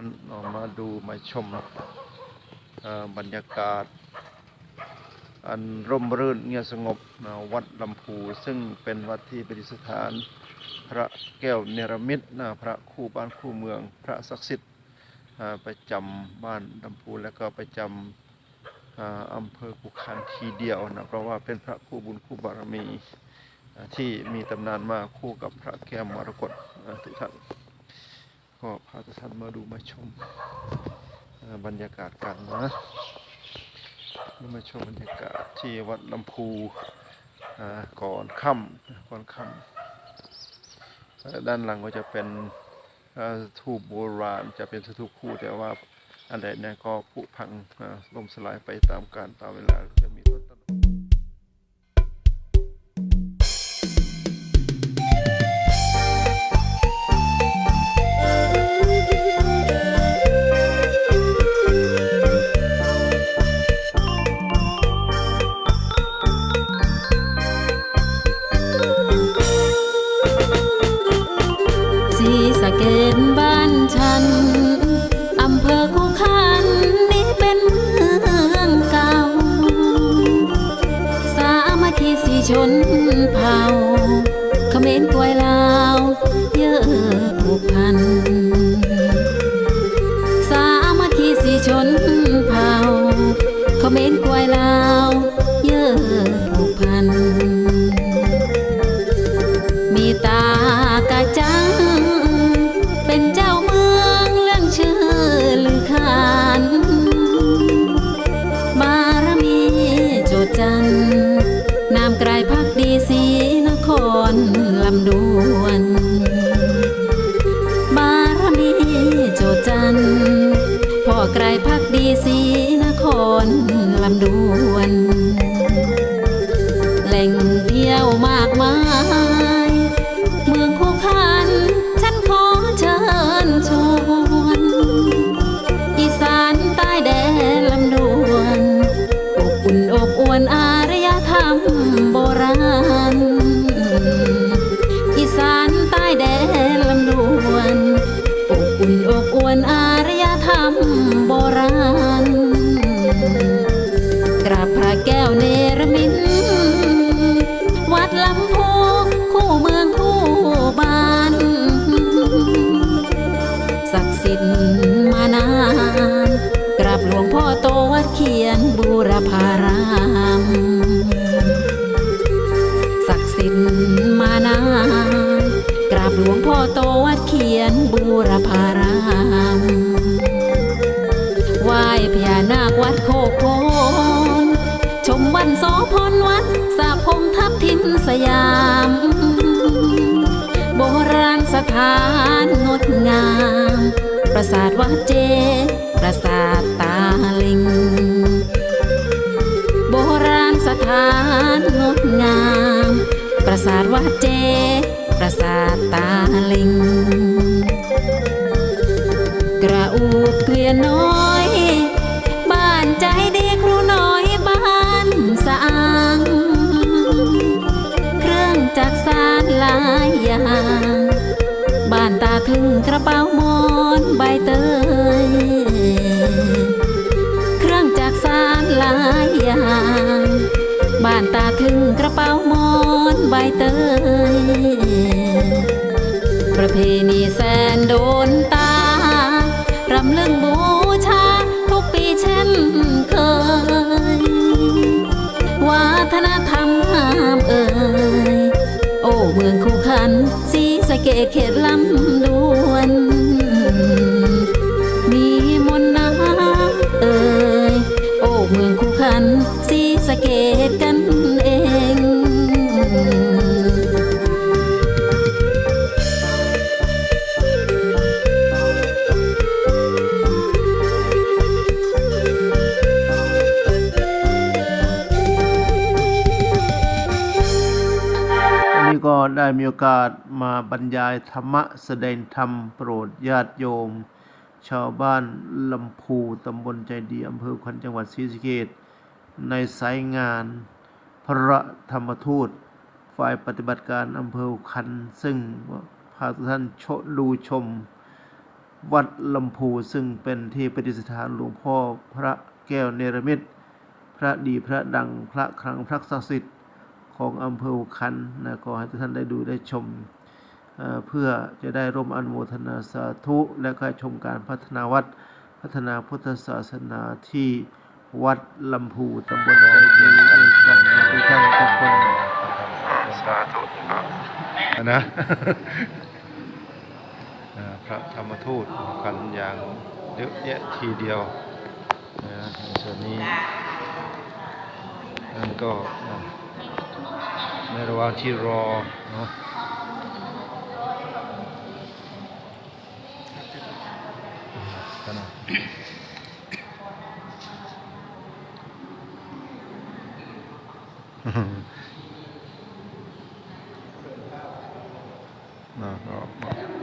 านออกมาดูมาชมบรรยากาศ อันร่มรื่นเงียบสงบวัดลำพูซึ่งเป็นวัดที่ประดิษฐาน พระแก้วเนรมิตนะพระคู่บ้านคู่เมือง พระศักดิ์สิทธิ์ประจำบ้านลำพูแล้วก็ประจำอำเภอกุคันทีเดียวนะเพราะว่าเป็นพระคู่บุญคู่บารมีที่มีตำนานมาคู่กับพระแก้วมรกตทุกท่าน ก็พาทุกท่านมาดูมาชมบรรยากาศกันนะมาชมบรรยากาศที่วัดลำพูก่อนค่ำก่อนค่ำด้านหลังก็จะเป็นทูบโบราณจะเป็นสถูปคู่แต่ว่าอะไรเนี่ยก็ผุพังล่มสลายไปตามกาลตามเวลาจะมี ชนเผ่าเขมรกวยลาว เยอะผูกพัน สามัคคีสีชนเผ่าเขมรกวยลาว เยอะผูกพัน มีตา นครลำดวน บารมีโจจันทร์พ่อไกลพักดีศรีนครลำดวน แหล่งเที่ยวมากมาย อบอวนอารยธรรมโบราณ กราบพระแก้วเนรมิตวัดลำพูคู่เมืองคู่บ้าน ศักดิ์สิทธิ์มานาน กราบหลวงพ่อโตวัดเขียนบูรพาราม ศักดิ์สิทธิ์มานาน กราบหลวงพ่อโตวัดเขียน บูรพารามไหว้พญานาควัดโคกโคนชมวันโสพลวัดสาพงทับทิมสยาม โบราณสถานงดงาม ปราสาทวัดเจ ปราสาทตาลิง โบราณสถานงดงาม ปราสาทวัดเจ ปราสาทตาลิง กระอูกเกวียนน้อย บ้านใจดีครูน้อยบ้านสะอางเครื่องจักสานหลายอย่างบ้านตาถึงกระเป๋ามอนใบเตยเครื่องจักสานหลายอย่างบ้านตาถึงกระเป๋ามอนใบเตยประเพณีแสนโดนตาำลึงบูชา ทุกปีเช่นเคย วัฒนธรรมงามเอ่ย โอ้เมืองคู่ขันสีสะเกดเขตลำดวน ได้มีโอกาสมาบรรยายธรรมะแสดงธรรมโปรดญาติโยม ชาวบ้านลำพูตำบลใจดีอำเภอขันจังหวัดศรีสะเกษในสายงาน พระธรรมทูต ฝ่ายปฏิบัติการอำเภอขัน ซึ่งพาทุกท่านชดูชม วัดลำพูซึ่งเป็นที่ประดิษฐานหลวงพ่อพระแก้วเนรมิตพระดีพระดังพระคลังพระศักดิ์สิทธิ์ ของอำเภอหุคันนะขอให้ทุกท่านได้ดูได้ชม เพื่อจะได้ร่วมอนุโมทนาสาธุและก็ชมการพัฒนาวัดพัฒนาพุทธศาสนาที่วัดลำพูตำบลใจดีด้วยกันนะทุกท่านทุกคนสาธุครับนะพระธรรมทูตกันอย่างเยอะแยะทีเดียวนะในส่วนนี้นั่นก็ ว่างที่รอเนาะกันนะนะครับ